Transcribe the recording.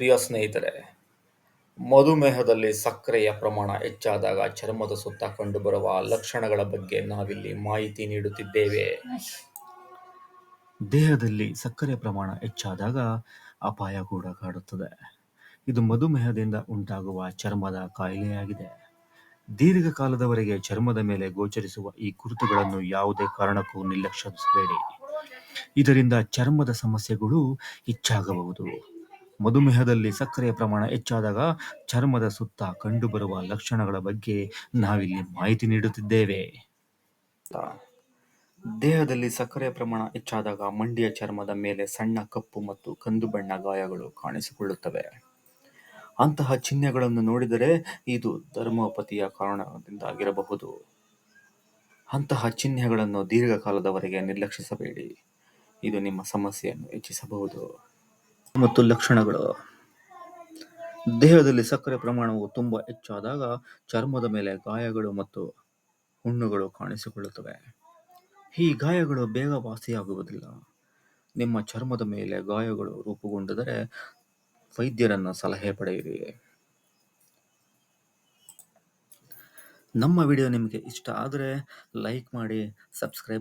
ಪ್ರಿಯ ಸ್ನೇಹಿತರೆ, ಮಧುಮೇಹದಲ್ಲಿ ಸಕ್ಕರೆಯ ಪ್ರಮಾಣ ಹೆಚ್ಚಾದಾಗ ಚರ್ಮದ ಸುತ್ತ ಕಂಡುಬರುವ ಲಕ್ಷಣಗಳ ಬಗ್ಗೆ ನಾವಿಲ್ಲಿ ಮಾಹಿತಿ ನೀಡುತ್ತಿದ್ದೇವೆ. ದೇಹದಲ್ಲಿ ಸಕ್ಕರೆ ಪ್ರಮಾಣ ಹೆಚ್ಚಾದಾಗ ಅಪಾಯ ಕೂಡ ಕಾಡುತ್ತದೆ. ಇದು ಮಧುಮೇಹದಿಂದ ಉಂಟಾಗುವ ಚರ್ಮದ ಕಾಯಿಲೆಯಾಗಿದೆ. ದೀರ್ಘಕಾಲದವರೆಗೆ ಚರ್ಮದ ಮೇಲೆ ಗೋಚರಿಸುವ ಈ ಗುರುತುಗಳನ್ನು ಯಾವುದೇ ಕಾರಣಕ್ಕೂ ನಿರ್ಲಕ್ಷಿಸಬೇಡಿ. ಇದರಿಂದ ಚರ್ಮದ ಸಮಸ್ಯೆಗಳು ಹೆಚ್ಚಾಗಬಹುದು. ಮಧುಮೇಹದಲ್ಲಿ ಸಕ್ಕರೆಯ ಪ್ರಮಾಣ ಹೆಚ್ಚಾದಾಗ ಚರ್ಮದ ಸುತ್ತ ಕಂಡುಬರುವ ಲಕ್ಷಣಗಳ ಬಗ್ಗೆ ನಾವಿಲ್ಲಿ ಮಾಹಿತಿ ನೀಡುತ್ತಿದ್ದೇವೆ. ದೇಹದಲ್ಲಿ ಸಕ್ಕರೆಯ ಪ್ರಮಾಣ ಹೆಚ್ಚಾದಾಗ ಮಂಡಿಯ ಚರ್ಮದ ಮೇಲೆ ಸಣ್ಣ ಕಪ್ಪು ಮತ್ತು ಕಂದು ಬಣ್ಣ ಗಾಯಗಳು ಕಾಣಿಸಿಕೊಳ್ಳುತ್ತವೆ. ಅಂತಹ ಚಿಹ್ನೆಗಳನ್ನು ನೋಡಿದರೆ ಇದು ಧರ್ಮಪತಿಯ ಕಾರಣದಿಂದಾಗಿರಬಹುದು. ಅಂತಹ ಚಿಹ್ನೆಗಳನ್ನು ದೀರ್ಘಕಾಲದವರೆಗೆ ನಿರ್ಲಕ್ಷಿಸಬೇಡಿ. ಇದು ನಿಮ್ಮ ಸಮಸ್ಯೆಯನ್ನು ಹೆಚ್ಚಿಸಬಹುದು. ಮತ್ತು ಲಕ್ಷಣಗಳು. ದೇಹದಲ್ಲಿ ಸಕ್ಕರೆ ಪ್ರಮಾಣವು ತುಂಬಾ ಹೆಚ್ಚಾದಾಗ ಚರ್ಮದ ಮೇಲೆ ಗಾಯಗಳು ಮತ್ತು ಹುಣ್ಣುಗಳು ಕಾಣಿಸಿಕೊಳ್ಳುತ್ತವೆ. ಈ ಗಾಯಗಳು ಬೇಗ ವಾಸಿಯಾಗುವುದಿಲ್ಲ. ನಿಮ್ಮ ಚರ್ಮದ ಮೇಲೆ ಗಾಯಗಳು ರೂಪುಗೊಂಡಿದ್ದರೆ ವೈದ್ಯರನ್ನ ಸಲಹೆ ಪಡೆಯಿರಿ. ನಮ್ಮ ವಿಡಿಯೋ ನಿಮಗೆ ಇಷ್ಟ ಆದರೆ ಲೈಕ್ ಮಾಡಿ, ಸಬ್ಸ್ಕ್ರೈಬ್